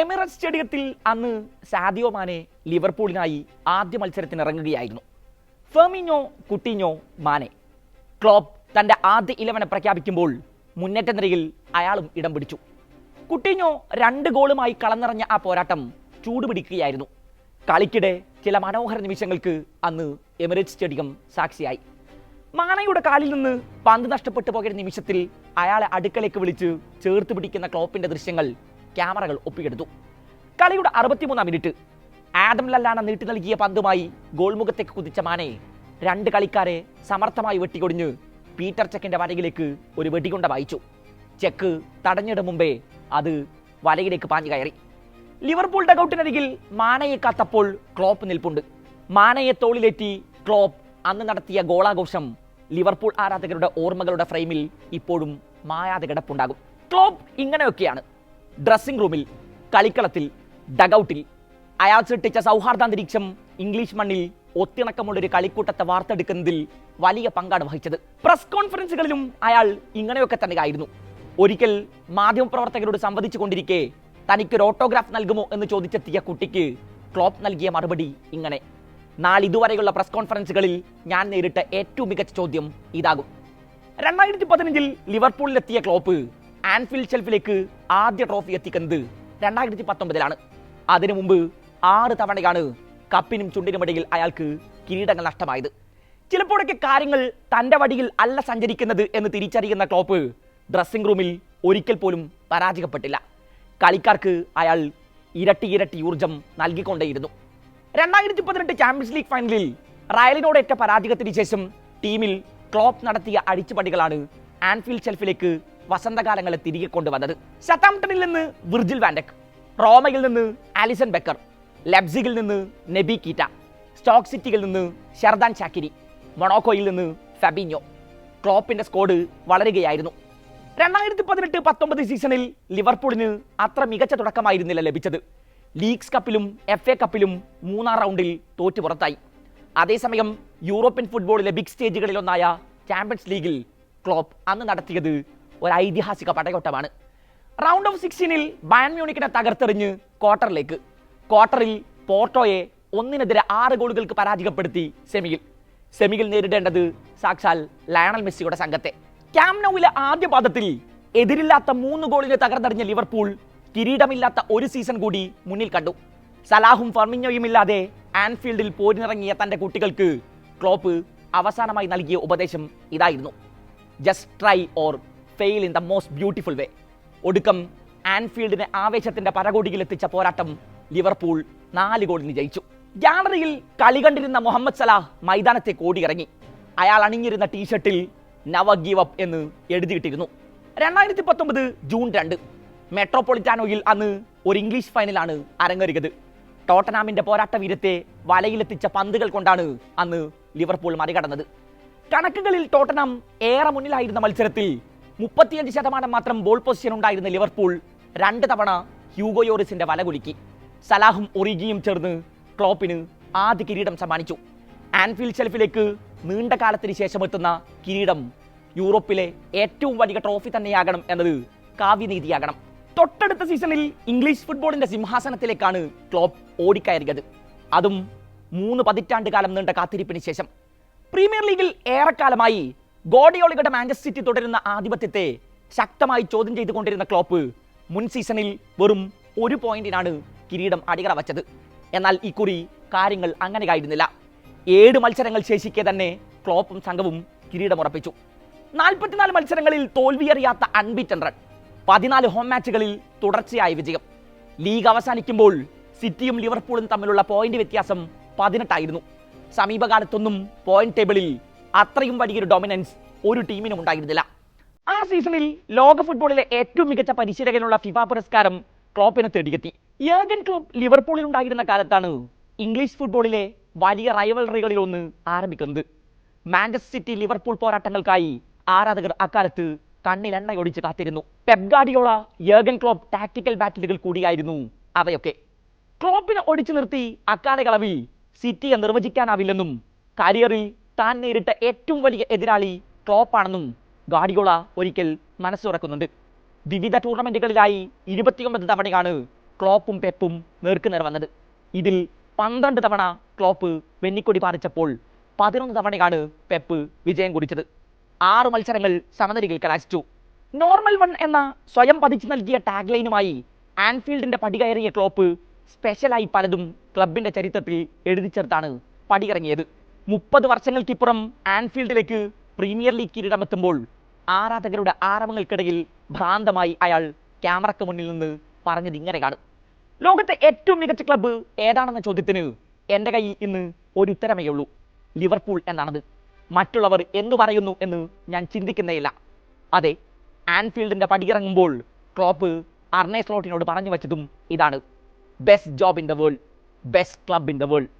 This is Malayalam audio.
എമിറേറ്റ്സ് സ്റ്റേഡിയത്തിൽ അന്ന് സാദിയോ മാനെ ലിവർപൂളിനായി ആദ്യ മത്സരത്തിന് ഇറങ്ങുകയായിരുന്നു ഫെർമിഞ്ഞോ കുട്ടിഞ്ഞോ മാനെ. ക്ലോപ്പ് തന്റെ ആദ്യ ഇലവനെ പ്രഖ്യാപിക്കുമ്പോൾ മുന്നേറ്റ നിരയിൽ അയാളും ഇടം പിടിച്ചു. കുട്ടിഞ്ഞോ രണ്ട് ഗോളുമായി കളന്നിറഞ്ഞ ആ പോരാട്ടം ചൂടുപിടിക്കുകയായിരുന്നു. കളിക്കിടെ ചില മനോഹര നിമിഷങ്ങൾക്ക് അന്ന് എമിറേറ്റ്സ് സ്റ്റേഡിയം സാക്ഷിയായി. മാനയുടെ കാലിൽ നിന്ന് പന്ത് നഷ്ടപ്പെട്ടു പോയ നിമിഷത്തിൽ അയാളെ അടുക്കലേക്ക് വിളിച്ച് ചേർത്ത് പിടിക്കുന്ന ക്ലോപ്പിന്റെ ദൃശ്യങ്ങൾ ക്യാമറകൾ ഒപ്പിയെടുത്തു. കളിയുടെ അറുപത്തിമൂന്നാം മിനിറ്റ്. ആദം ലല്ലാന നീട്ടി നൽകിയ പന്തുമായി ഗോൾമുഖത്തേക്ക് കുതിച്ച മാനെ രണ്ട് കളിക്കാരെ സമർത്ഥമായി വെട്ടിക്കൊടിഞ്ഞ് പീറ്റർ ചെക്കിന്റെ വരയിലേക്ക് ഒരു വെടികൊണ്ട വായിച്ചു. ചെക്ക് തടഞ്ഞിട മുമ്പേ അത് വലയിലേക്ക് പാഞ്ഞു കയറി. ലിവർപൂൾ ഡഗൌട്ടിനരികിൽ മാനയെ കാത്തപ്പോൾ ക്ലോപ്പ് നിൽപ്പുണ്ട്. മാനയെ തോളിലേറ്റി ക്ലോപ്പ് അന്ന് നടത്തിയ ഗോളാഘോഷം ലിവർപൂൾ ആരാധകരുടെ ഓർമ്മകളുടെ ഫ്രെയിമിൽ ഇപ്പോഴും മായാതെ കിടപ്പുണ്ടാകും. ക്ലോപ്പ് ഇങ്ങനെയൊക്കെയാണ്. ഡ്രസ്സിംഗ് റൂമിൽ കളിക്കളത്തിൽ ഡഗൌട്ടിൽ അയാൾ സൃഷ്ടിച്ച സൗഹാർദ്ദാന്തരീക്ഷം ഇംഗ്ലീഷ് മണ്ണിൽ ഒത്തിണക്കമുള്ള ഒരു കളിക്കൂട്ടത്തെ വാർത്തെടുക്കുന്നതിൽ വലിയ പങ്കാണ് വഹിച്ചത്. പ്രസ് കോൺഫറൻസുകളിലും അയാൾ ഇങ്ങനെയൊക്കെ തന്നെ ആയിരുന്നു ഒരിക്കൽ മാധ്യമപ്രവർത്തകരോട് സംവദിച്ചു കൊണ്ടിരിക്കെ തനിക്കൊരു ഓട്ടോഗ്രാഫ് നൽകുമോ? എന്ന് ചോദിച്ചെത്തിയ കുട്ടിക്ക് ക്ലോപ്പ് നൽകിയ മറുപടി ഇങ്ങനെ. നാളിതുവരെയുള്ള പ്രസ് കോൺഫറൻസുകളിൽ ഞാൻ നേരിട്ട ഏറ്റവും മികച്ച ചോദ്യം ഇതാകും. രണ്ടായിരത്തി പതിനഞ്ചിൽ ലിവർപൂളിലെത്തിയ ക്ലോപ്പ് ആൻഫീൽഡ് ഷെൽഫിലേക്ക് ആദ്യ ട്രോഫി എത്തിക്കുന്നത് രണ്ടായിരത്തി പത്തൊമ്പതിലാണ് അതിനു മുമ്പ് ആറ് തവണയാണ് കപ്പിനും ചുണ്ടിനുമിടയിൽ അയാൾക്ക് കിരീടങ്ങൾ നഷ്ടമായത്. ചിലപ്പോഴൊക്കെ കാര്യങ്ങൾ തന്റെ വടിയിൽ അല്ല സഞ്ചരിക്കുന്നത് എന്ന് തിരിച്ചറിയുന്ന ക്ലോപ്പ് ഡ്രസ്സിംഗ് റൂമിൽ ഒരിക്കൽ പോലും പരാജയപ്പെട്ടില്ല. കളിക്കാർക്ക് അയാൾ ഇരട്ടി ഇരട്ടി ഊർജം നൽകിക്കൊണ്ടേയിരുന്നു. രണ്ടായിരത്തി പതിനെട്ട് ചാമ്പ്യൻസ് ലീഗ് ഫൈനലിൽ റയലിനോടേറ്റ പരാജയത്തിന് ശേഷം ടീമിൽ ക്ലോപ്പ് നടത്തിയ അടിച്ചുപടികളാണ് ആൻഫീൽഡ് ഷെൽഫിലേക്ക് വസന്തകാലങ്ങളെ തിരികെ കൊണ്ടുവന്നത്. സത്താംപ്ടണിൽ നിന്ന് വിർജിൽ വാൻഡക് റോമയിൽ നിന്ന് ആലിസൺ ബെക്കർ ലബ്സിഗിൽ നിന്ന് നെബി കീറ്റ സ്റ്റോക്ക് സിറ്റിയിൽ നിന്ന് ഷർദാൻ ചാക്കിരി മൊണോക്കോയിൽ നിന്ന് ഫബിഞ്ഞോ ക്ലോപ്പിന്റെ സ്കോഡ് വളരുകയായിരുന്നു. രണ്ടായിരത്തി പതിനെട്ട് പത്തൊമ്പത് സീസണിൽ ലിവർപൂളിന് അത്ര മികച്ച തുടക്കമായിരുന്നില്ല ലഭിച്ചത്. ലീഗ്സ് കപ്പിലും എഫ് എ കപ്പിലും മൂന്നാം റൗണ്ടിൽ തോറ്റു പുറത്തായി. അതേസമയം യൂറോപ്യൻ ഫുട്ബോളിലെ ബിഗ് സ്റ്റേജുകളിലൊന്നായ ചാമ്പ്യൻസ് ലീഗിൽ ക്ലോപ്പ് അന്ന് നടത്തിയത് ഒരു ഐതിഹാസിക പടയോട്ടമാണ് റൗണ്ട് ഓഫ് സിക്സ്റ്റീനിൽ ബയൺ മ്യൂണിക്കിനെ തകർത്തെറിഞ്ഞ് ക്വാർട്ടറിലേക്ക് ക്വാർട്ടറിൽ പോർട്ടോയെ ഒന്നിനെതിരെ ആറ് ഗോളുകൾക്ക് പരാജയപ്പെടുത്തി സെമിയിൽ. സെമിയിൽ നേരിടേണ്ടത് സാക്ഷാൽ ലയണൽ മെസ്സിയുടെ സംഘത്തെ. ക്യാംനൌവിലെ ആദ്യ പാദത്തിൽ എതിരില്ലാത്ത മൂന്ന് ഗോളിന് തകർന്നറിഞ്ഞ ലിവർപൂൾ കിരീടമില്ലാത്ത ഒരു സീസൺ കൂടി മുന്നിൽ കണ്ടു. സലാഹും ഫർമിഞ്ഞോയും ഇല്ലാതെ ആൻഫീൽഡിൽ പോരിനിറങ്ങിയ തന്റെ കുട്ടികൾക്ക് ക്ലോപ്പ് അവസാനമായി നൽകിയ ഉപദേശം ഇതായിരുന്നു. Just try or fail in the most beautiful way ഒടുക്കം ആൻഫീൽഡിനെ ആവേശത്തിന്റെ പരകോടിയിൽ എത്തിച്ച പോരാട്ടം ലിവർപൂൾ നാല് ഗോളിന് ജയിച്ചു. ഗാലറിയിൽ കളി കണ്ടിരുന്ന മുഹമ്മദ് സലാഹ് മൈതാനത്തേക്ക് ഓടിയിറങ്ങി. അയാൾ അണിഞ്ഞിരുന്ന ടീഷർട്ടിൽ നവ ഗീവ് അപ്പ് എന്ന് എഴുതിയിട്ടിരുന്നു. രണ്ടായിരത്തി പത്തൊമ്പത് ജൂൺ രണ്ട്. മെട്രോപൊളിറ്റാനോയിൽ അന്ന് ഒരു ഇംഗ്ലീഷ് ഫൈനലാണ് അരങ്ങേറിയത്. ടോട്ടനാമിന്റെ പോരാട്ട വീരത്തെ വലയിലെത്തിച്ച പന്തുകൾ കൊണ്ടാണ് അന്ന് ലിവർപൂൾ മറികടന്നത്. കണക്കുകളിൽ ടോട്ടനാം ഏറെ മുന്നിലായിരുന്ന മത്സരത്തിൽ മുപ്പത്തിയഞ്ച് ശതമാനം മാത്രം ബോൾ പൊസിഷൻ ഉണ്ടായിരുന്ന ലിവർപൂൾ രണ്ട് തവണ ഹ്യൂഗോയോറിസിന്റെ വല കുലുക്കി. സലാഹും ഒറിഗിയും ചേർന്ന് ക്ലോപ്പിന് ആദ്യ കിരീടം സമ്മാനിച്ചു. ആൻഫീൽഡ് ഷെൽഫിലേക്ക് നീണ്ട കാലത്തിന് ശേഷം എത്തുന്ന കിരീടം യൂറോപ്പിലെ ഏറ്റവും വലിയ ട്രോഫി തന്നെയാകണം എന്നത് കാവ്യനീതിയാകണം തൊട്ടടുത്ത സീസണിൽ ഇംഗ്ലീഷ് ഫുട്ബോളിന്റെ സിംഹാസനത്തിലേക്കാണ് ക്ലോപ്പ് ഓടിക്കയറിയത്. അതും മൂന്ന് പതിറ്റാണ്ട് കാലം നീണ്ട കാത്തിരിപ്പിന് ശേഷം. പ്രീമിയർ ലീഗിൽ ഏറെക്കാലമായി ഗോഡിയോളികളുടെ മാഞ്ചസ്റ്റർ സിറ്റി തുടരുന്ന ആധിപത്യത്തെ ശക്തമായി ചോദ്യം ചെയ്തുകൊണ്ടിരുന്ന ക്ലോപ്പ് മുൻ സീസണിൽ വെറും ഒരു പോയിന്റിനാണ് കിരീടം അടികള വച്ചത്. എന്നാൽ ഇക്കുറി കാര്യങ്ങൾ അങ്ങനെയായിരുന്നില്ല. ഏഴ് മത്സരങ്ങൾ ശേഷിക്കെ തന്നെ ക്ലോപ്പും സംഘവും കിരീടം ഉറപ്പിച്ചു. നാൽപ്പത്തിനാല് മത്സരങ്ങളിൽ തോൽവിയറിയാത്ത അൺബീറ്റൺ റൺ പതിനാല് ഹോം മാച്ചുകളിൽ തുടർച്ചയായ വിജയം. ലീഗ് അവസാനിക്കുമ്പോൾ സിറ്റിയും ലിവർപൂളും തമ്മിലുള്ള പോയിന്റ് വ്യത്യാസം പതിനെട്ടായിരുന്നു. സമീപകാലത്തൊന്നും പോയിന്റ് ടേബിളിൽ അത്രയും വലിയൊരു ഡൊമിനൻസ് ഒരു ടീമിനും ഉണ്ടായിരുന്നില്ല. ആ സീസണിൽ ലോക ഫുട്ബോളിലെ ഏറ്റവും മികച്ച പരിശീലകനുള്ള ഫിഫ പുരസ്കാരം ക്ലോപ്പിനെ തേടിയെത്തി. യേഗൻ ക്ലോപ്പ് ലിവർപൂളിൽ ഉണ്ടായിരുന്ന കാലത്താണ് ഇംഗ്ലീഷ് ഫുട്ബോളിലെ വലിയ റൈവലറികളിൽ ഒന്ന് ആരംഭിക്കുന്നത്. മാഞ്ചസ്റ്റർ സിറ്റി ലിവർപൂൾ പോരാട്ടങ്ങൾക്കായി ആരാധകർ അക്കാലത്ത് കണ്ണിൽ എണ്ണയൊടിച്ച് കാത്തിരുന്നു. പെപ് യേഗൻ ക്ലോപ്പ് ടാക്ടിക്കൽ ബാറ്റിലുകൾ കൂടിയായിരുന്നു അവയൊക്കെ. ക്ലോപ്പിനെ ഒടിച്ചു നിർത്തി അക്കാലയളവിൽ സിറ്റിയെ നിർവചിക്കാനാവില്ലെന്നും കരിയറിൽ താൻ നേരിട്ട ഏറ്റവും വലിയ എതിരാളി ക്ലോപ്പാണെന്നും ഗാഡിയോള ഒരിക്കൽ മനസ്സുറക്കുന്നുണ്ട്. വിവിധ ടൂർണമെന്റുകളിലായി ഇരുപത്തിയൊമ്പത് തവണയാണ് ക്ലോപ്പും പെപ്പും നേർക്കുനേർ വന്നത്. ഇതിൽ പന്ത്രണ്ട് തവണ ക്ലോപ്പ് വെന്നിക്കൊടി പാറിച്ചപ്പോൾ പതിനൊന്ന് തവണയാണ് പെപ്പ് വിജയം കുറിച്ചത്. ആറ് മത്സരങ്ങൾ സമനിലയിൽ കലാശിച്ചു നോർമൽ വൺ എന്ന സ്വയം പതിച്ചു നൽകിയ ടാഗ്ലൈനുമായി ലൈനുമായി ആൻഫീൽഡിന്റെ പടികയറിയ ക്ലോപ്പ് സ്പെഷ്യലായി പലതും ക്ലബിന്റെ ചരിത്രത്തിൽ എഴുതിച്ചേർത്താണ് പടിയിറങ്ങിയത്. മുപ്പത് വർഷങ്ങൾക്കിപ്പുറം ആൻഫീൽഡിലേക്ക് പ്രീമിയർ ലീഗ് കിരീടമെത്തുമ്പോൾ ആരാധകരുടെ ആരവങ്ങൾക്കിടയിൽ ഭ്രാന്തമായി അയാൾ ക്യാമറയ്ക്ക് മുന്നിൽ നിന്ന് പറഞ്ഞത് ഇങ്ങനെയാണ് ലോകത്തെ ഏറ്റവും മികച്ച ക്ലബ്ബ് ഏതാണെന്ന ചോദ്യത്തിന് എന്റെ കയ്യിൽ ഇന്ന് ഒരു ഉത്തരമേ ഉള്ളൂ. ലിവർപൂൾ എന്നാണത്. മറ്റുള്ളവർ എന്തു പറയുന്നു എന്ന് ഞാൻ ചിന്തിക്കുന്നേയില്ല. അതെ ആൻഫീൽഡിന്റെ പടിയിറങ്ങുമ്പോൾ ക്ലോപ്പ് അർണേ സ്ലോട്ടിനോട് പറഞ്ഞു വെച്ചതും ഇതാണ്. Best job in the world. Best club in the world.